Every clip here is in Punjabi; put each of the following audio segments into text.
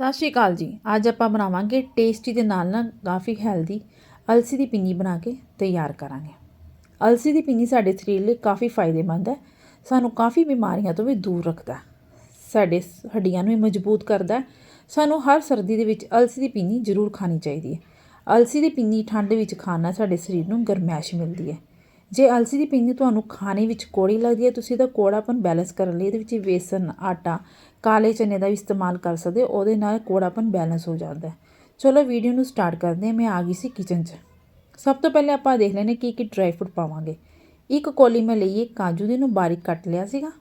ਸਤਿ ਸ਼੍ਰੀ ਅਕਾਲ ਜੀ। ਅੱਜ ਆਪਾਂ ਬਣਾਵਾਂਗੇ ਟੇਸਟੀ ਦੇ ਨਾਲ ਨਾਲ ਕਾਫੀ ਹੈਲਦੀ ਅਲਸੀ ਦੀ ਪਿੰਨੀ ਬਣਾ ਕੇ ਤਿਆਰ ਕਰਾਂਗੇ। ਅਲਸੀ ਦੀ ਪਿੰਨੀ ਸਾਡੇ ਸਰੀਰ ਲਈ ਕਾਫੀ ਫਾਇਦੇਮੰਦ ਹੈ, ਸਾਨੂੰ ਕਾਫੀ ਬਿਮਾਰੀਆਂ ਤੋਂ ਵੀ ਦੂਰ ਰੱਖਦਾ ਸਾਡੇ ਸ- ਹੱਡੀਆਂ ਨੂੰ ਵੀ ਮਜ਼ਬੂਤ ਕਰਦਾ ਸਾਨੂੰ ਹਰ ਸਰਦੀ ਦੇ ਵਿੱਚ ਅਲਸੀ ਦੀ ਪਿੰਨੀ ਜ਼ਰੂਰ ਖਾਣੀ ਚਾਹੀਦੀ ਹੈ। ਅਲਸੀ ਦੀ ਪਿੰਨੀ ਠੰਡ ਵਿੱਚ ਖਾਣ ਨਾਲ ਸਾਡੇ ਸਰੀਰ ਨੂੰ ਗਰਮੈਸ਼ ਮਿਲਦੀ ਹੈ। ਜੇ ਅਲਸੀ ਦੀ ਪਿੰਨੀ ਤੁਹਾਨੂੰ ਖਾਣੇ ਵਿੱਚ ਕੋੜੀ ਲੱਗਦੀ ਹੈ, ਤੁਸੀਂ ਤਾਂ ਕੋੜਾਪਨ ਬੈਲੈਂਸ ਕਰਨ ਲਈ ਇਹਦੇ ਵਿੱਚ ਵੇਸਣ ਆਟਾ, ਕਾਲੇ ਚਨੇ ਦਾ ਵੀ ਇਸਤੇਮਾਲ ਕਰ ਸਕਦੇ ਹੋ, ਉਹਦੇ ਨਾਲ ਕੋੜਾਪਨ ਬੈਲੈਂਸ ਹੋ ਜਾਂਦਾ ਹੈ। ਚਲੋ ਵੀਡੀਓ ਨੂੰ ਸਟਾਰਟ ਕਰਦੇ ਹਾਂ, ਮੈਂ ਆ ਗਈ ਸੀ ਕਿਚਨ 'ਚ। ਸਭ ਤੋਂ ਪਹਿਲੇ ਆਪਾਂ ਦੇਖ ਲੈਨੇ ਕੀ ਕੀ ਡਰਾਈ ਫਰੂਟ ਪਾਵਾਂਗੇ। ਇੱਕ ਕੋਲੀ ਮੈਂ ਲਈ ਕਾਜੂ ਦੀ ਨੂੰ ਬਾਰੀਕ ਕੱਟ ਲਿਆ ਸੀਗਾ।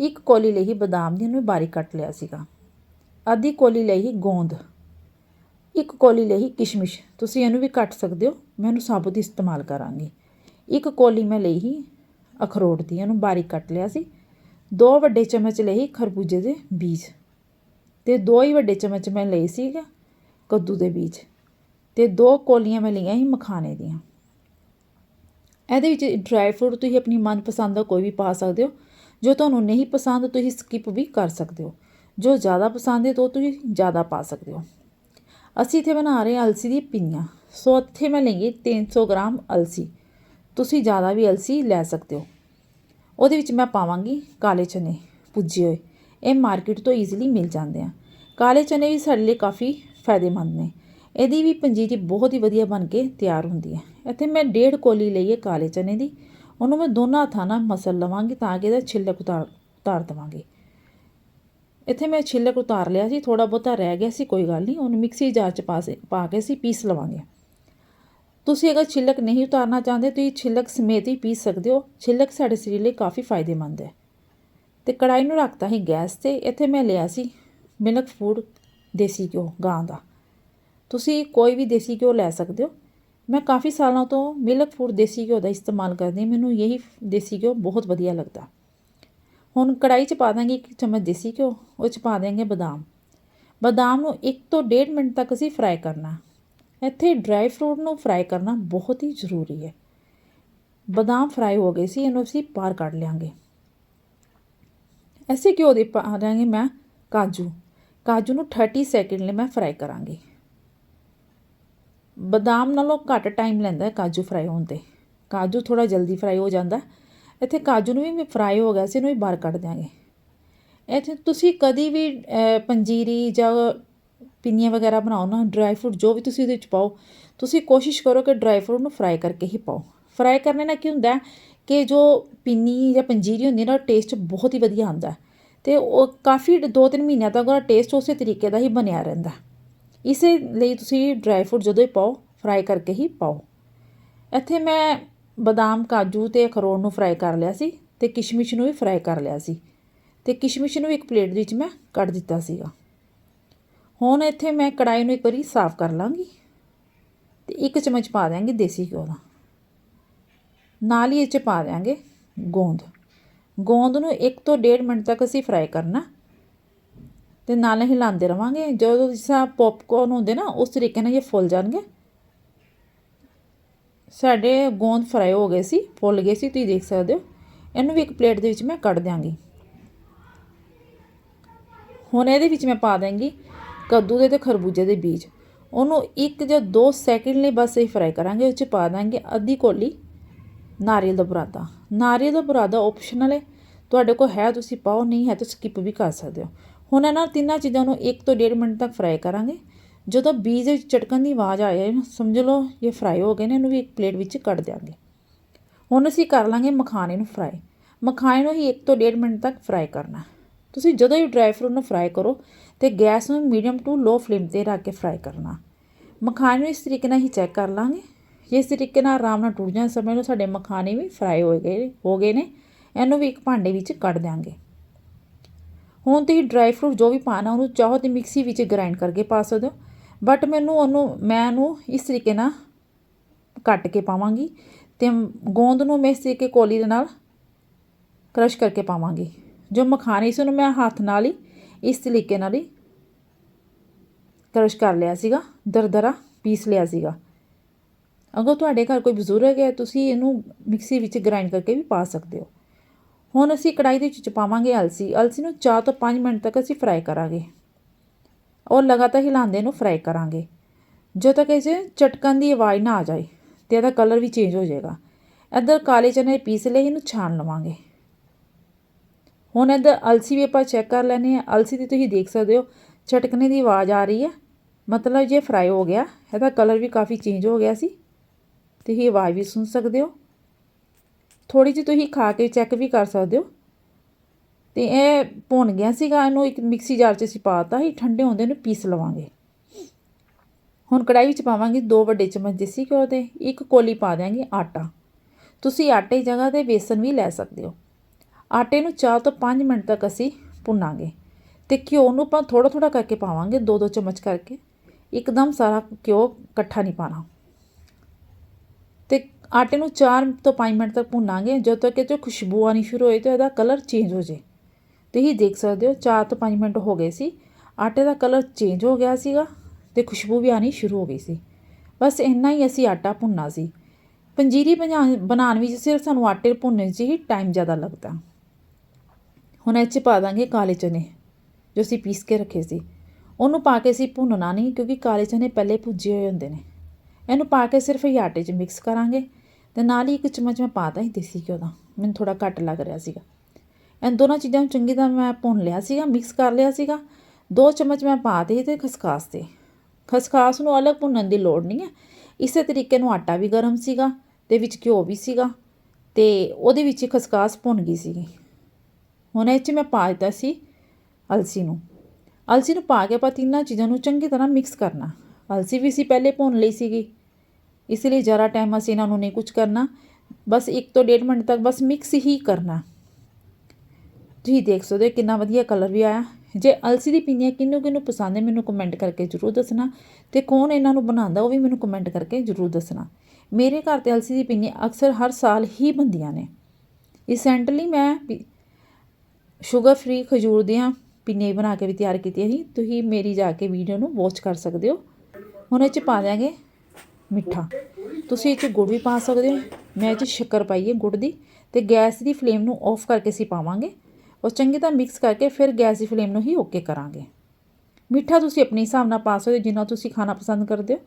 ਇੱਕ ਕੋਲੀ ਲਈ ਬਦਾਮ ਦੀ ਨੂੰ ਵੀ ਬਾਰੀਕ ਕੱਟ ਲਿਆ ਸੀਗਾ। ਅੱਧੀ ਕੋਲੀ ਲਈ ਗੋਂਦ। ਇੱਕ ਕੋਲੀ ਲਈ ਕਿਸ਼ਮਿਸ਼। ਤੁਸੀਂ ਇਹਨੂੰ ਵੀ ਕੱਟ ਸਕਦੇ ਹੋ, ਮੈਂ ਇਹਨੂੰ ਸਾਬੁਤ ਹੀ ਇਸਤੇਮਾਲ ਕਰਾਂਗੀ। ਇੱਕ ਕੋਲੀ ਮੈਂ ਲਈ ਸੀ ਅਖਰੋਟ ਦੀ ਇਹਨੂੰ ਬਾਰੀਕ ਕੱਟ ਲਿਆ ਸੀ। ਦੋ ਵੱਡੇ ਚਮਚ ਲਈ ਖਰਬੂਜੇ ਦੇ ਬੀਜ ਤੇ ਦੋ ਹੀ ਵੱਡੇ ਚਮਚ ਮੈਂ ਲਈ ਸੀਗਾ ਕੱਦੂ ਦੇ ਬੀਜ ਤੇ ਦੋ ਕੋਲੀਆਂ ਮੈਂ ਲਈਆਂ ਸੀ ਮਖਾਣੇ ਦੀਆਂ। ਇਹਦੇ ਵਿੱਚ ਡਰਾਈ ਫਰੂਟ ਤੁਸੀਂ ਆਪਣੀ ਮਨਪਸੰਦ ਦਾ ਕੋਈ ਵੀ ਪਾ ਸਕਦੇ ਹੋ। ਜੋ ਤੁਹਾਨੂੰ ਨਹੀਂ ਪਸੰਦ ਤੁਸੀਂ ਸਕਿਪ ਵੀ ਕਰ ਸਕਦੇ ਹੋ। ਜੋ ਜ਼ਿਆਦਾ ਪਸੰਦ ਹੈ ਤਾਂ ਉਹ ਤੁਸੀਂ ਜ਼ਿਆਦਾ ਪਾ ਸਕਦੇ ਹੋ। ਅਸੀਂ ਇੱਥੇ ਬਣਾ ਰਹੇ ਹਾਂ ਅਲਸੀ ਦੀ ਪਿੰਨੀਆਂ। ਸੋ ਇੱਥੇ ਮੈਂ ਲਈਏ 300 ਗ੍ਰਾਮ ਅਲਸੀ। ਤੁਸੀਂ ਜ਼ਿਆਦਾ ਵੀ ਅਲਸੀ ਲੈ ਸਕਦੇ ਹੋ। ਉਹਦੇ ਵਿੱਚ ਮੈਂ ਪਾਵਾਂਗੀ ਕਾਲੇ ਚਨੇ ਭੁੱਜੇ ਹੋਏ। ਇਹ ਮਾਰਕੀਟ ਤੋਂ ਈਜ਼ੀਲੀ ਮਿਲ ਜਾਂਦੇ ਆ। ਕਾਲੇ ਚਨੇ ਵੀ ਸਾਡੇ ਲਈ ਕਾਫੀ ਫਾਇਦੇਮੰਦ ਨੇ। ਇਹਦੀ ਵੀ ਪੰਜੀਰੀ ਬਹੁਤ ਹੀ ਵਧੀਆ ਬਣ ਕੇ ਤਿਆਰ ਹੁੰਦੀ ਹੈ। ਇੱਥੇ ਮੈਂ ਡੇਢ ਕੋਲੀ ਲਈ ਹੈ ਕਾਲੇ ਚਨੇ ਦੀ। ਉਹਨੂੰ ਮੈਂ ਦੋਨਾਂ ਹੱਥਾਂ ਨਾਲ ਮਸਲ ਲਵਾਂਗੀ ਤਾਂ ਕਿ ਇਹਦਾ ਛਿੱਲਕ ਉਤਾਰ ਉਤਾਰ ਦੇਵਾਂਗੇ। ਇੱਥੇ ਮੈਂ ਛਿੱਲਕ ਉਤਾਰ ਲਿਆ ਸੀ ਥੋੜਾ ਬਹੁਤਾ ਰਹਿ ਗਿਆ ਸੀ, ਕੋਈ ਗੱਲ ਨਹੀਂ। ਉਹਨੂੰ ਮਿਕਸੀ ਜਾਰ 'ਚ ਪਾ ਪਾ ਕੇ ਅਸੀਂ ਪੀਸ ਲਵਾਂਗੇ। ਤੁਸੀਂ ਅਗਰ ਛਿੱਲਕ ਨਹੀਂ ਉਤਾਰਨਾ ਚਾਹੁੰਦੇ, ਤੁਸੀਂ ਛਿੱਲਕ ਸਮੇਤ ਹੀ ਪੀ ਸਕਦੇ ਹੋ। ਛਿੱਲਕ ਸਾਡੇ ਸਰੀਰ ਲਈ ਕਾਫੀ ਫਾਇਦੇਮੰਦ ਹੈ। ਤੇ ਕੜਾਈ ਨੂੰ ਰੱਖਤਾ ਸੀ ਗੈਸ ਤੇ, ਇੱਥੇ ਮੈਂ ਲਿਆ ਸੀ ਮਿਲਕ ਫੂਡ ਦੇਸੀ ਘਿਓ, ਗਾਂ ਦਾ। ਤੁਸੀਂ ਕੋਈ ਵੀ ਦੇਸੀ ਘਿਓ ਲੈ ਸਕਦੇ ਹੋ। ਮੈਂ ਕਾਫੀ ਸਾਲਾਂ ਤੋਂ ਮਿਲਕ ਫੂਡ ਦੇਸੀ ਘਿਓ ਦਾ ਇਸਤੇਮਾਲ ਕਰਦੀ ਮੈਨੂੰ ਇਹੀ ਦੇਸੀ ਘਿਓ ਬਹੁਤ ਵਧੀਆ ਲੱਗਦਾ। ਹੁਣ ਕੜਾਈ 'ਚ ਪਾ ਦਾਂਗੇ ਇੱਕ ਚਮਚ ਦੇਸੀ ਘਿਓ, ਉਹ 'ਚ ਪਾ ਦੇਂਗੇ ਬਦਾਮ। ਬਦਾਮ ਨੂੰ 1 ਤੋਂ 1.5 ਮਿੰਟ ਤੱਕ ਅਸੀਂ ਫਰਾਈ ਕਰਨਾ। ਇੱਥੇ ਡਰਾਈ ਫਰੂਟ ਨੂੰ ਫਰਾਈ ਕਰਨਾ ਬਹੁਤ ਹੀ ਜ਼ਰੂਰੀ ਹੈ। ਬਦਾਮ ਫਰਾਈ ਹੋ ਗਏ ਸੀ, ਇਹਨੂੰ ਅਸੀਂ ਬਾਹਰ ਕੱਢ ਲਿਆਂਗੇ। ਐਸੇ ਘਿਓ ਦੇ ਪਾ ਦਾਂਗੇ ਮੈਂ ਕਾਜੂ। ਕਾਜੂ ਨੂੰ 30 ਸੈਕਿੰਡ ਲਈ ਮੈਂ ਫਰਾਈ ਕਰਾਂਗੀ। ਬਦਾਮ ਨਾਲੋਂ ਘੱਟ ਟਾਈਮ ਲੈਂਦਾ ਹੈ ਕਾਜੂ ਫਰਾਈ ਹੋਣ ਤੇ। ਕਾਜੂ ਥੋੜਾ ਜਲਦੀ ਫਰਾਈ ਹੋ ਜਾਂਦਾ। ਇੱਥੇ ਕਾਜੂ ਨੂੰ ਵੀ ਫਰਾਈ ਹੋ ਗਿਆ ਸੀ, ਇਹਨੂੰ ਵੀ ਬਾਹਰ ਕੱਢ ਦਿਆਂਗੇ। ਇੱਥੇ ਤੁਸੀਂ ਕਦੀ ਵੀ ਪੰਜੀਰੀ ਜਾਂ ਪਿੰਨੀਆਂ ਵਗੈਰਾ ਬਣਾਓ ਨਾ ਡਰਾਈ ਫਰੂਟ ਜੋ ਵੀ ਤੁਸੀਂ ਉਹਦੇ ਵਿੱਚ ਪਾਓ, ਤੁਸੀਂ ਕੋਸ਼ਿਸ਼ ਕਰੋ ਕਿ ਡਰਾਈ ਫਰੂਟ ਨੂੰ ਫਰਾਈ ਕਰਕੇ ਹੀ ਪਾਓ। ਫਰਾਈ ਕਰਨੇ ਨਾਲ ਕੀ ਹੁੰਦਾ ਕਿ ਜੋ ਪਿੰਨੀ ਜਾਂ ਪੰਜੀਰੀ ਹੁੰਦੀ ਹੈ ਨਾ ਟੇਸਟ ਬਹੁਤ ਹੀ ਵਧੀਆ ਆਉਂਦਾ ਹੈ ਤੇ ਉਹ ਕਾਫੀ ਦੋ ਤਿੰਨ ਮਹੀਨਿਆਂ ਤੱਕ ਉਹਦਾ ਟੇਸਟ ਉਸੇ ਤਰੀਕੇ ਦਾ ਹੀ ਬਣਿਆ ਰਹਿੰਦਾ ਇਸੇ ਲਈ ਤੁਸੀਂ ਡਰਾਈ ਫਰੂਟ ਜਦੋਂ ਹੀ ਪਾਓ ਫਰਾਈ ਕਰਕੇ ਹੀ ਪਾਓ। ਇੱਥੇ ਮੈਂ ਬਦਾਮ, ਕਾਜੂ ਤੇ ਅਖਰੋਟ ਨੂੰ ਫਰਾਈ ਕਰ ਲਿਆ ਸੀ ਤੇ ਕਿਸ਼ਮਿਸ਼ ਨੂੰ ਵੀ ਫਰਾਈ ਕਰ ਲਿਆ ਸੀ ਤੇ ਕਿਸ਼ਮਿਸ਼ ਨੂੰ ਇੱਕ ਪਲੇਟ ਵਿੱਚ ਮੈਂ ਕੱਢ ਦਿੱਤਾ ਸੀਗਾ। ਹੁਣ ਇੱਥੇ ਮੈਂ ਕੜਾਈ ਨੂੰ ਇੱਕ ਵਾਰੀ ਸਾਫ਼ ਕਰ ਲਾਂਗੀ ਤੇ ਇੱਕ ਚਮਚ ਪਾ ਦਿਆਂਗੇ ਦੇਸੀ ਘਿਓ ਦਾ। ਨਾਲ ਹੀ ਇਹ 'ਚ ਪਾ ਦਿਆਂਗੇ ਗੋਂਦ। ਗੋਂਦ ਨੂੰ 1 ਤੋਂ 1.5 ਮਿੰਟ ਤੱਕ ਅਸੀਂ ਫਰਾਈ ਕਰਨਾ। ਤੇ ਨਾਲ ਹਿਲਾਉਂਦੇ ਰਵਾਂਗੇ। ਜਦੋਂ ਜਿਸ ਪੌਪਕੌਰਨ ਹੁੰਦੇ ਨਾ, ਉਸ ਤਰੀਕੇ ਨਾਲ ਇਹ ਫੁੱਲ ਜਾਣਗੇ। ਸਾਡੇ ਗੋਂਦ ਫਰਾਈ ਹੋ ਗਏ ਸੀ, ਫੁੱਲ ਗਏ ਸੀ, ਤੁਸੀਂ ਦੇਖ ਸਕਦੇ ਹੋ। ਇਹਨੂੰ ਵੀ ਇੱਕ ਪਲੇਟ ਦੇ ਵਿੱਚ ਮੈਂ ਕੱਢ ਦਿਆਂਗੀ। ਹੁਣ ਇਹਦੇ ਵਿੱਚ ਮੈਂ ਪਾ ਦਾਂਗੀ ਕੱਦੂ ਦੇ ਤੇ ਖਰਬੂਜੇ ਦੇ ਬੀਜ। ਉਹਨੂੰ ਇੱਕ ਜਾਂ ਦੋ ਸੈਕਿੰਡ ਲਈ ਬਸ ਇਹ ਫਰਾਈ ਕਰਾਂਗੇ ਉਹ 'ਚ ਪਾ ਦਾਂਗੇ ਅੱਧੀ ਕੋਲੀ ਨਾਰੀਅਲ ਦਾ ਬੁਰਾਦਾ ਨਾਰੀਅਲ ਦਾ ਬੁਰਾਦਾ ਆਪਸ਼ਨਲ ਹੈ ਤੁਹਾਡੇ ਕੋਲ ਹੈ, ਤੁਸੀਂ ਪਾਓ, ਨਹੀਂ ਹੈ ਤਾਂ ਸਕਿਪ ਵੀ ਕਰ ਸਕਦੇ ਹੋ। ਹੁਣ ਇਹਨਾਂ ਤਿੰਨਾਂ ਚੀਜ਼ਾਂ ਨੂੰ 1 ਤੋਂ 1.5 ਮਿੰਟ ਤੱਕ ਫਰਾਈ ਕਰਾਂਗੇ। ਜਦੋਂ ਬੀਜ ਵਿੱਚ ਚਟਕਣ ਦੀ ਆਵਾਜ਼ ਆ ਜਾਏ ਨਾ ਸਮਝ ਲਓ, ਇਹ ਫਰਾਈ ਹੋ ਗਏ ਨੇ, ਇਹਨੂੰ ਵੀ ਇੱਕ ਪਲੇਟ ਵਿੱਚ ਕੱਢ ਦਿਆਂਗੇ। ਹੁਣ ਅਸੀਂ ਕਰ ਲਾਂਗੇ ਮਖਾਣੇ ਨੂੰ ਫਰਾਈ ਮਖਾਣੇ ਨੂੰ ਹੀ 1 ਤੋਂ 1.5 ਮਿੰਟ ਤੱਕ ਫਰਾਈ ਕਰਨਾ। ਤੁਸੀਂ ਜਦੋਂ ਹੀ ਡਰਾਈ ਫਰੂਟ ਨੂੰ ਫਰਾਈ ਕਰੋ ਤੇ ਗੈਸ ਨੂੰ ਮੀਡੀਅਮ ਟੂ ਲੋ ਫਲੇਮ ਤੇ ਰੱਖ ਕੇ ਫਰਾਈ ਕਰਨਾ। ਮਖਾਣੇ ਨੂੰ ਇਸ ਤਰੀਕੇ ਨਾਲ ਹੀ ਚੈੱਕ ਕਰ ਲਾਂਗੇ। ਜੇ ਇਸ ਤਰੀਕੇ ਨਾਲ ਆਰਾਮ ਨਾਲ ਟੁੱਟ ਜਾਣ ਸਮੇਂ ਨੂੰ ਸਾਡੇ ਮਖਾਣੇ ਵੀ ਫਰਾਈ ਹੋ ਗਏ ਹੋ ਗਏ ਨੇ, ਇਹਨੂੰ ਵੀ ਇੱਕ ਭਾਂਡੇ ਵਿੱਚ ਕੱਢ ਦਿਆਂਗੇ। ਹੁਣ ਤੁਸੀਂ ਡਰਾਈ ਫਰੂਟ ਜੋ ਵੀ ਪਾਣਾ ਉਹਨੂੰ ਚਾਹੋ ਤੇ ਮਿਕਸੀ ਵਿੱਚ ਗ੍ਰਾਈਂਡ ਕਰਕੇ ਪਾ ਸਕਦੇ ਹੋ। ਬਟ ਮੈਨੂੰ ਉਹਨੂੰ, ਮੈਂ ਉਹਨੂੰ ਇਸ ਤਰੀਕੇ ਨਾਲ ਕੱਟ ਕੇ ਪਾਵਾਂਗੀ ਤੇ ਗੋਂਦ ਨੂੰ ਮੈਂ ਇਸ ਤਰੀਕੇ ਕੋਲੀ ਦੇ ਨਾਲ ਕ੍ਰਸ਼ ਕਰਕੇ ਪਾਵਾਂਗੀ। ਜੋ ਮਖਾਣੇ ਸੀ ਉਹਨੂੰ ਮੈਂ ਹੱਥ ਨਾਲ ਹੀ ਇਸ ਤਰੀਕੇ ਨਾਲ ਹੀ ਕਰਸ਼ ਕਰ ਲਿਆ ਸੀਗਾ, ਦਰਦਰਾ ਪੀਸ ਲਿਆ ਸੀਗਾ। ਅਗਰ ਤੁਹਾਡੇ ਘਰ ਕੋਈ ਬਜ਼ੁਰਗ ਹੈ, ਤੁਸੀਂ ਇਹਨੂੰ ਮਿਕਸੀ ਵਿੱਚ ਗ੍ਰਾਈਂਡ ਕਰਕੇ ਵੀ ਪਾ ਸਕਦੇ ਹੋ। ਹੁਣ ਅਸੀਂ ਕੜਾਈ ਦੇ ਵਿੱਚ ਪਾਵਾਂਗੇ ਅਲਸੀ। ਅਲਸੀ ਨੂੰ 4 ਤੋਂ 5 ਮਿੰਟ ਤੱਕ ਅਸੀਂ ਫਰਾਈ ਕਰਾਂਗੇ। ਔਰ ਲਗਾਤਾਰ ਹਿਲਾਉਂਦੇ ਨੂੰ ਫਰਾਈ ਕਰਾਂਗੇ। ਜਦੋਂ ਤੱਕ ਇਹ ਚਟਕਣ ਦੀ ਆਵਾਜ਼ ਨਾ ਆ ਜਾਏ ਤੇ ਇਹਦਾ ਕਲਰ ਵੀ ਚੇਂਜ ਹੋ ਜਾਏਗਾ। ਇੱਧਰ ਕਾਲੇ ਚਨੇ ਪੀਸ ਲਏ, ਇਹਨੂੰ ਛਾਣ ਲਵਾਂਗੇ। ਹੁਣ ਇੱਧਰ ਅਲਸੀ ਵੀ ਆਪਾਂ ਚੈੱਕ ਕਰ ਲੈਨੇ ਆ ਅਲਸੀ ਦੀ ਤੁਸੀਂ ਦੇਖ ਸਕਦੇ ਹੋ ਚਟਕਣੇ ਦੀ ਆਵਾਜ਼ ਆ ਰਹੀ ਹੈ। ਮਤਲਬ ਜੇ ਫਰਾਈ ਹੋ ਗਿਆ, ਇਹਦਾ ਕਲਰ ਵੀ ਕਾਫੀ ਚੇਂਜ ਹੋ ਗਿਆ ਸੀ। ਤੁਸੀਂ ਆਵਾਜ਼ ਵੀ ਸੁਣ ਸਕਦੇ ਹੋ। ਥੋੜੀ ਜਿਹੀ ਤੁਸੀਂ ਖਾ ਕੇ ਚੈੱਕ ਵੀ ਕਰ ਸਕਦੇ ਹੋ। ਤੇ ਇਹ ਭੁੰਨ ਗਿਆ ਸੀਗਾ, ਇਹਨੂੰ ਇੱਕ ਮਿਕਸੀ ਜਾਰ 'ਚ ਅਸੀਂ ਪਾਤਾ ਸੀ। ਠੰਡੇ ਹੁੰਦੇ ਨੂੰ ਪੀਸ ਲਵਾਂਗੇ। ਹੁਣ ਕੜਾਈ ਵਿੱਚ ਪਾਵਾਂਗੇ ਦੋ ਵੱਡੇ ਚਮਚ ਦੇਸੀ ਘਿਓ ਦੇ ਇੱਕ ਕੋਲੀ ਪਾ ਦਿਆਂਗੇ ਆਟਾ। ਤੁਸੀਂ ਆਟੇ ਦੀ ਜਗ੍ਹਾ ਤੇ ਬੇਸਨ ਵੀ ਲੈ ਸਕਦੇ ਹੋ। ਆਟੇ ਨੂੰ 4 ਤੋਂ 5 ਮਿੰਟ ਤੱਕ ਅਸੀਂ ਭੁੰਨਾਂਗੇ ਤੇ ਘਿਓ ਨੂੰ ਆਪਾਂ ਥੋੜਾ ਥੋੜਾ ਕਰਕੇ ਪਾਵਾਂਗੇ, ਦੋ ਦੋ ਚਮਚ ਕਰਕੇ। ਇੱਕਦਮ ਸਾਰਾ ਘਿਓ ਇਕੱਠਾ ਨਹੀਂ ਪਾਣਾ ਤੇ ਆਟੇ ਨੂੰ 4 ਤੋਂ 5 ਮਿੰਟ ਤੱਕ ਭੁੰਨਾਂਗੇ, ਜਦੋਂ ਤੱਕ ਇਹ 'ਚੋਂ ਖੁਸ਼ਬੂ ਆਣੀ ਸ਼ੁਰੂ ਹੋਏ ਤੇ ਇਹਦਾ ਕਲਰ ਚੇਂਜ ਹੋ ਜੇ। ਤੁਸੀਂ ਦੇਖ ਸਕਦੇ ਹੋ 4 ਤੋਂ 5 ਮਿੰਟ ਹੋ ਗਏ ਸੀ। ਆਟੇ ਦਾ ਕਲਰ ਚੇਂਜ ਹੋ ਗਿਆ ਸੀਗਾ ਤੇ ਖੁਸ਼ਬੂ ਵੀ ਆਣੀ ਸ਼ੁਰੂ ਹੋ ਗਈ ਸੀ। ਬਸ ਇੰਨਾ ਹੀ ਅਸੀਂ ਆਟਾ ਭੁੰਨਣਾ ਸੀ। ਪੰਜੀਰੀ ਬਣਾ- ਬਣਾਉਣ ਵਿੱਚ ਸਿਰਫ ਸਾਨੂੰ ਆਟੇ ਭੁੰਨਣ 'ਚ ਹੀ ਟਾਈਮ ਜ਼ਿਆਦਾ ਲੱਗਦਾ। ਹੁਣ ਇਹ 'ਚ ਪਾ ਦਾਂਗੇ ਕਾਲੇ ਚਨੇ, ਜੋ ਅਸੀਂ ਪੀਸ ਕੇ ਰੱਖੇ ਸੀ। ਉਹਨੂੰ ਪਾ ਕੇ ਅਸੀਂ ਭੁੰਨਣਾ ਨਹੀਂ, ਕਿਉਂਕਿ ਕਾਲੇ ਚਨੇ ਪਹਿਲੇ ਭੁੱਜੇ ਹੋਏ ਹੁੰਦੇ ਨੇ। ਇਹਨੂੰ ਪਾ ਕੇ ਸਿਰਫ ਹੀ ਆਟੇ 'ਚ ਮਿਕਸ ਕਰਾਂਗੇ ਤੇ ਨਾਲ ਹੀ ਇੱਕ ਚਮਚ ਮੈਂ ਪਾਤਾ ਹੀ ਦੇਸੀ ਘਿਓ ਦਾ, ਮੈਨੂੰ ਥੋੜਾ ਘੱਟ ਲੱਗ ਰਿਹਾ ਸੀਗਾ। ਇਹਨਾਂ ਦੋਨਾਂ ਚੀਜ਼ਾਂ ਨੂੰ ਚੰਗੀ ਤਰ੍ਹਾਂ ਮੈਂ ਭੁੰਨ ਲਿਆ ਸੀਗਾ ਮਿਕਸ ਕਰ ਲਿਆ ਸੀਗਾ। ਦੋ ਚਮਚ ਮੈਂ ਪਾ ਦੇ ਤੇ ਖਸਖਾਸ ਤੇ। ਖਸਖਾਸ ਨੂੰ ਅਲੱਗ ਭੁੰਨਣ ਦੀ ਲੋੜ ਨਹੀਂ ਹੈ। ਇਸੇ ਤਰੀਕੇ ਨੂੰ ਆਟਾ ਵੀ ਗਰਮ ਸੀਗਾ ਤੇ ਵਿੱਚ ਘਿਓ ਵੀ ਸੀਗਾ ਤੇ ਉਹਦੇ ਵਿੱਚ ਹੀ ਖਸਖਾਸ ਭੁੰਨ ਗਈ ਸੀਗੀ। ਹੁਣ ਇਹ 'ਚ ਮੈਂ ਪਾ ਦਿੱਤਾ ਸੀ ਅਲਸੀ ਨੂੰ। ਅਲਸੀ ਨੂੰ ਪਾ ਕੇ ਆਪਾਂ ਤਿੰਨਾਂ ਚੀਜ਼ਾਂ ਨੂੰ ਚੰਗੀ ਤਰ੍ਹਾਂ ਮਿਕਸ ਕਰਨਾ। ਅਲਸੀ ਵੀ ਸੀ ਪਹਿਲੇ ਭੁੰਨ ਲਈ ਸੀਗੀ। ਇਸ ਲਈ ਜ਼ਿਆਦਾ ਟਾਈਮ ਅਸੀਂ ਇਹਨਾਂ ਨੂੰ ਨਹੀਂ ਕੁਝ ਕਰਨਾ। ਬਸ 1 ਤੋਂ 1.5 ਮਿੰਟ ਤੱਕ ਬਸ ਮਿਕਸ ਹੀ ਕਰਨਾ। ਤੁਸੀਂ ਦੇਖ ਸਕਦੇ ਹੋ ਕਿੰਨਾ ਵਧੀਆ ਕਲਰ ਵੀ ਆਇਆ। ਜੇ ਅਲਸੀ ਦੀ ਪਿੰਨੀਆਂ ਕਿਹਨੂੰ ਕਿਹਨੂੰ ਪਸੰਦ ਹੈ ਮੈਨੂੰ ਕਮੈਂਟ ਕਰਕੇ ਜ਼ਰੂਰ ਦੱਸਣਾ। ਤੇ ਕੌਣ ਇਹਨਾਂ ਨੂੰ ਬਣਾਉਂਦਾ ਉਹ ਵੀ ਮੈਨੂੰ ਕਮੈਂਟ ਕਰਕੇ ਜ਼ਰੂਰ ਦੱਸਣਾ। ਮੇਰੇ ਘਰ ਤੇ ਅਲਸੀ ਦੀ ਪਿੰਨੀ ਅਕਸਰ ਹਰ ਸਾਲ ਹੀ ਬਣਦੀਆਂ ਨੇ। ਰੀਸੈਂਟਲੀ ਮੈਂ ਸ਼ੂਗਰ ਫ੍ਰੀ ਖਜੂਰ ਦੀਆਂ ਪਿੰਨੀਆਂ ਬਣਾ ਕੇ ਵੀ ਤਿਆਰ ਕੀਤੀਆਂ ਸੀ। ਤੁਸੀਂ ਮੇਰੀ ਜਾ ਕੇ ਵੀਡੀਓ ਨੂੰ ਵਾਚ ਕਰ ਸਕਦੇ ਹੋ। ਹੁਣ ਇਹ ਚ ਪਾ ਦਿਆਂਗੇ ਮਿੱਠਾ। ਤੁਸੀਂ ਇਹ ਚ ਗੁੜ ਵੀ ਪਾ ਸਕਦੇ ਹੋ। ਮੈਂ ਇਹ ਚ ਸ਼ੱਕਰ ਪਾਈ ਹੈ ਗੁੜ ਦੀ ਤੇ ਗੈਸ ਦੀ ਫਲੇਮ ਨੂੰ ਆਫ ਕਰਕੇ ਅਸੀਂ ਪਾਵਾਂਗੇ। ਉਹ ਚੰਗੀ ਤਰ੍ਹਾਂ ਮਿਕਸ ਕਰਕੇ ਫਿਰ ਗੈਸ ਦੀ ਫਲੇਮ ਨੂੰ ਹੀ ਓਕੇ ਕਰਾਂਗੇ। ਮਿੱਠਾ ਤੁਸੀਂ ਆਪਣੇ ਹਿਸਾਬ ਨਾਲ ਪਾ ਸਕਦੇ ਹੋ, ਜਿੰਨਾ ਤੁਸੀਂ ਖਾਣਾ ਪਸੰਦ ਕਰਦੇ ਹੋ।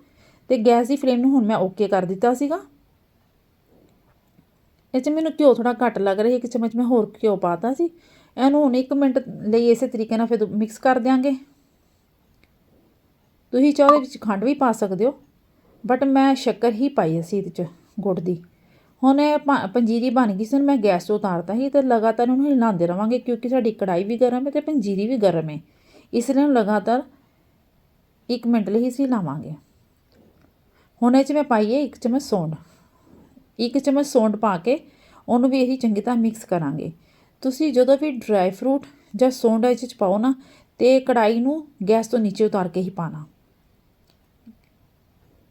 ਤੇ ਗੈਸ ਦੀ ਫਲੇਮ ਨੂੰ ਹੁਣ ਮੈਂ ਓਕੇ ਕਰ ਦਿੱਤਾ ਸੀਗਾ। ਇਹ 'ਚ ਮੈਨੂੰ ਘਿਓ ਥੋੜਾ ਘੱਟ ਲੱਗ ਰਿਹਾ ਇੱਕ ਚਮਚ ਮੈਂ ਹੋਰ ਘਿਓ ਪਾਤਾ ਸੀ। ਇਹਨੂੰ ਹੁਣ 1 ਮਿੰਟ ਲਈ ਇਸੇ ਤਰੀਕੇ ਨਾਲ ਫਿਰ ਮਿਕਸ ਕਰ ਦਿਆਂਗੇ। ਤੁਸੀਂ ਚਾਹੋ ਵਿੱਚ ਖੰਡ ਵੀ ਪਾ ਸਕਦੇ ਹੋ ਬਟ ਮੈਂ ਸ਼ੱਕਰ ਹੀ ਪਾਈ ਸੀ ਇਹਦੇ 'ਚ ਗੁੜ ਦੀ। ਹੁਣ ਇਹ ਪਾ- ਪੰਜੀਰੀ ਬਣ ਗਈ ਸੀ, ਹੁਣ ਮੈਂ ਗੈਸ ਤੋਂ ਉਤਾਰਤਾ ਸੀ ਤੇ ਲਗਾਤਾਰ ਉਹਨੂੰ ਹਿਲਾਉਂਦੇ ਰਵਾਂਗੇ ਕਿਉਂਕਿ ਸਾਡੀ ਕੜਾਈ ਵੀ ਗਰਮ ਹੈ ਤੇ ਪੰਜੀਰੀ ਵੀ ਗਰਮ ਹੈ। ਇਸ ਲਈ ਉਹਨੂੰ ਲਗਾਤਾਰ 1 ਮਿੰਟ ਲਈ ਅਸੀਂ ਲਾਵਾਂਗੇ ਹੁਣ ਇਹ 'ਚ ਮੈਂ ਪਾਈ ਹੈ ਇੱਕ ਚਮਚ ਸੌਂਡ। ਇੱਕ ਚਮਚ ਸੌਂਡ ਪਾ ਕੇ ਉਹਨੂੰ ਵੀ ਇਹੀ ਚੰਗੀ ਤਰ੍ਹਾਂ ਮਿਕਸ ਕਰਾਂਗੇ। ਤੁਸੀਂ ਜਦੋਂ ਵੀ ਡਰਾਈ ਫਰੂਟ ਜਾਂ ਸੌਂਡ ਇਹ 'ਚ ਪਾਓ ਨਾ, ਤੇ ਕੜਾਈ ਨੂੰ ਗੈਸ ਤੋਂ ਨੀਚੇ ਉਤਾਰ ਕੇ ਹੀ ਪਾਣਾ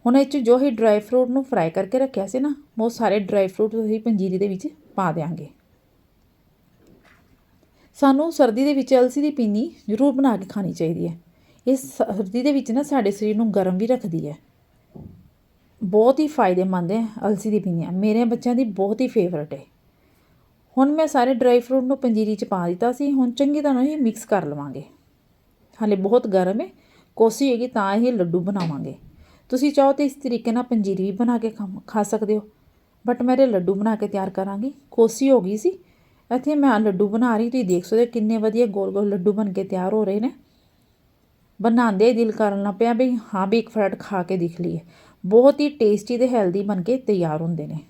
ਹੁਣ ਇਹ 'ਚ ਜੋ ਹੀ ਡਰਾਈ ਫਰੂਟ ਨੂੰ ਫਰਾਈ ਕਰਕੇ ਰੱਖਿਆ ਸੀ ਨਾ, ਉਹ ਸਾਰੇ ਡਰਾਈ ਫਰੂਟ ਅਸੀਂ ਪੰਜੀਰੀ ਦੇ ਵਿੱਚ ਪਾ ਦੇਾਂਗੇ ਸਾਨੂੰ ਸਰਦੀ ਦੇ ਵਿੱਚ ਅਲਸੀ ਦੀ ਪਿੰਨੀ ਜ਼ਰੂਰ ਬਣਾ ਕੇ ਖਾਣੀ ਚਾਹੀਦੀ ਹੈ। ਇਹ ਸਰਦੀ ਦੇ ਵਿੱਚ ਨਾ ਸਾਡੇ ਸਰੀਰ ਨੂੰ ਗਰਮ ਵੀ ਰੱਖਦੀ ਹੈ। ਬਹੁਤ ਹੀ ਫਾਇਦੇਮੰਦ ਹੈ ਅਲਸੀ ਦੀ ਪਿੰਨੀਆਂ ਮੇਰੇ ਬੱਚਿਆਂ ਦੀ ਬਹੁਤ ਹੀ ਫੇਵਰਟ ਹੈ। ਹੁਣ ਮੈਂ ਸਾਰੇ ਡਰਾਈ ਫਰੂਟ ਨੂੰ ਪੰਜੀਰੀ 'ਚ ਪਾ ਦਿੱਤਾ ਸੀ, ਹੁਣ ਚੰਗੀ ਤਰ੍ਹਾਂ ਇਹ ਮਿਕਸ ਕਰ ਲਵਾਂਗੇ। ਹਾਲੇ ਬਹੁਤ ਗਰਮ ਹੈ ਕੋਸੀ ਹੋਏਗੀ ਤਾਂ ਇਹ ਲੱਡੂ ਬਣਾਵਾਂਗੇ। ਤੁਸੀਂ ਚਾਹੋ ਤੇ ਇਸ ਤਰੀਕੇ ਨਾਲ ਪੰਜੀਰੀ ਵੀ ਬਣਾ ਕੇ ਖਾ- ਖਾ ਸਕਦੇ ਹੋ ਬਟ ਮੇਰੇ ਲੱਡੂ ਬਣਾ ਕੇ ਤਿਆਰ ਕਰਾਂਗੀ। ਕੋਸੀ ਹੋ ਗਈ ਸੀ, ਇੱਥੇ ਮੈਂ ਲੱਡੂ ਬਣਾ ਰਹੀ, ਤੁਸੀਂ ਦੇਖ ਸਕਦੇ ਹੋ ਕਿੰਨੇ ਵਧੀਆ ਗੋਲ ਗੋਲ ਲੱਡੂ ਬਣ ਕੇ ਤਿਆਰ ਹੋ ਰਹੇ ਨੇ। ਬਣਾਉਂਦੇ ਹੀ ਦਿਲ ਕਰਨ ਲੱਗ ਪਿਆ ਵੀ ਹਾਂ ਵੀ ਇੱਕ ਫਰਾਟ ਖਾ ਕੇ ਦਿਖ ਲਈਏ। ਬਹੁਤ ਹੀ ਟੇਸਟੀ ਤੇ ਹੈਲਦੀ ਬਣ ਕੇ ਤਿਆਰ ਹੁੰਦੇ ਨੇ।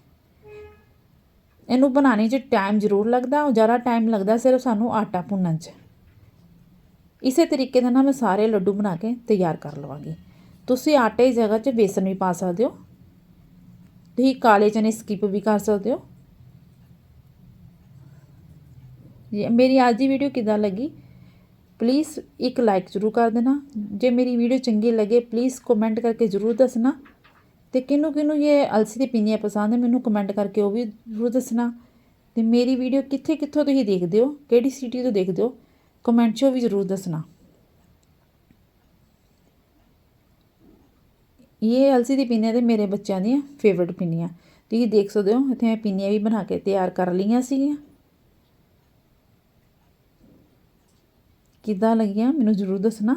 ਇਹਨੂੰ ਬਣਾਉਣੇ 'ਚ ਟਾਈਮ ਜ਼ਰੂਰ ਲੱਗਦਾ, ਉਹ ਜ਼ਿਆਦਾ ਟਾਈਮ ਲੱਗਦਾ ਸਿਰਫ ਸਾਨੂੰ ਆਟਾ ਭੁੰਨਣ 'ਚ। ਇਸੇ ਤਰੀਕੇ ਦੇ ਨਾਲ ਮੈਂ ਸਾਰੇ ਲੱਡੂ ਬਣਾ ਕੇ ਤਿਆਰ ਕਰ ਲਵਾਂਗੀ। ਤੁਸੀਂ ਆਟੇ ਦੀ ਜਗ੍ਹਾ 'ਚ ਬੇਸਨ ਵੀ ਪਾ ਸਕਦੇ ਹੋ। ਤੁਸੀਂ ਕਾਲੇ ਚਨੇ ਸਕਿਪ ਵੀ ਕਰ ਸਕਦੇ ਹੋ। ਮੇਰੀ ਅੱਜ ਦੀ ਵੀਡੀਓ ਕਿਦਾਂ ਲੱਗੀ? ਪਲੀਜ਼ ਇੱਕ ਲਾਈਕ ਜ਼ਰੂਰ ਕਰ ਦੇਣਾ। ਜੇ ਮੇਰੀ ਵੀਡੀਓ ਚੰਗੀ ਲੱਗੇ ਪਲੀਜ਼ ਕਮੈਂਟ ਕਰਕੇ ਜ਼ਰੂਰ ਦੱਸਣਾ। ਤੇ ਕਿਹਨੂੰ ਕਿਹਨੂੰ ਇਹ ਅਲਸੀ ਦੀ ਪਿੰਨੀਆਂ ਪਸੰਦ ਹੈ, ਮੈਨੂੰ ਕਮੈਂਟ ਕਰਕੇ ਉਹ ਵੀ ਜ਼ਰੂਰ ਦੱਸਣਾ। ਤੇ ਮੇਰੀ ਵੀਡੀਓ ਕਿੱਥੇ ਕਿੱਥੋਂ ਤੁਸੀਂ ਦੇਖਦੇ ਹੋ, ਕਿਹੜੀ ਸਿਟੀ ਤੋਂ ਦੇਖਦੇ ਹੋ ਕਮੈਂਟ 'ਚੋਂ ਵੀ ਜ਼ਰੂਰ ਦੱਸਣਾ। ਇਹ ਅਲਸੀ ਦੀ ਪਿੰਨੀਆਂ ਤੇ ਮੇਰੇ ਬੱਚਿਆਂ ਦੀਆਂ ਫੇਵਰਟ ਪਿੰਨੀਆਂ ਤੁਸੀਂ ਦੇਖ ਸਕਦੇ ਹੋ, ਇੱਥੇ ਮੈਂ ਪਿੰਨੀਆਂ ਵੀ ਬਣਾ ਕੇ ਤਿਆਰ ਕਰ ਲਈਆਂ ਸੀਗੀਆਂ। ਕਿੱਦਾਂ ਲੱਗੀਆਂ, ਮੈਨੂੰ ਜ਼ਰੂਰ ਦੱਸਣਾ।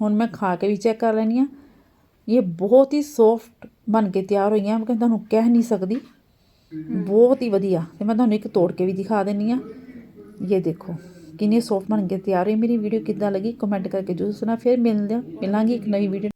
ਹੁਣ ਮੈਂ ਖਾ ਕੇ ਵੀ ਚੈੱਕ ਕਰ ਲੈਣੀ ਆ ਇਹ ਬਹੁਤ ਹੀ ਸੌਫਟ ਬਣ ਕੇ ਤਿਆਰ ਹੋਈਆਂ ਮੈਂ ਤੁਹਾਨੂੰ ਕਹਿ ਨਹੀਂ ਸਕਦੀ। ਬਹੁਤ ਹੀ ਵਧੀਆ। ਤੇ ਮੈਂ ਤੁਹਾਨੂੰ ਇੱਕ ਤੋੜ ਕੇ ਵੀ ਦਿਖਾ ਦਿੰਨੀ ਆ ਇਹ ਦੇਖੋ ਕਿੰਨੀ ਸੌਫਟ ਬਣ ਕੇ ਤਿਆਰ ਹੋਈ। ਮੇਰੀ ਵੀਡੀਓ ਕਿੱਦਾਂ ਲੱਗੀ? ਕਮੈਂਟ ਕਰਕੇ ਜ਼ਰੂਰ ਸੁਣਾ। ਫਿਰ ਮਿਲਦੇ ਹਾਂ। ਮਿਲਾਂਗੇ ਇੱਕ ਨਵੀਂ ਵੀਡੀਓ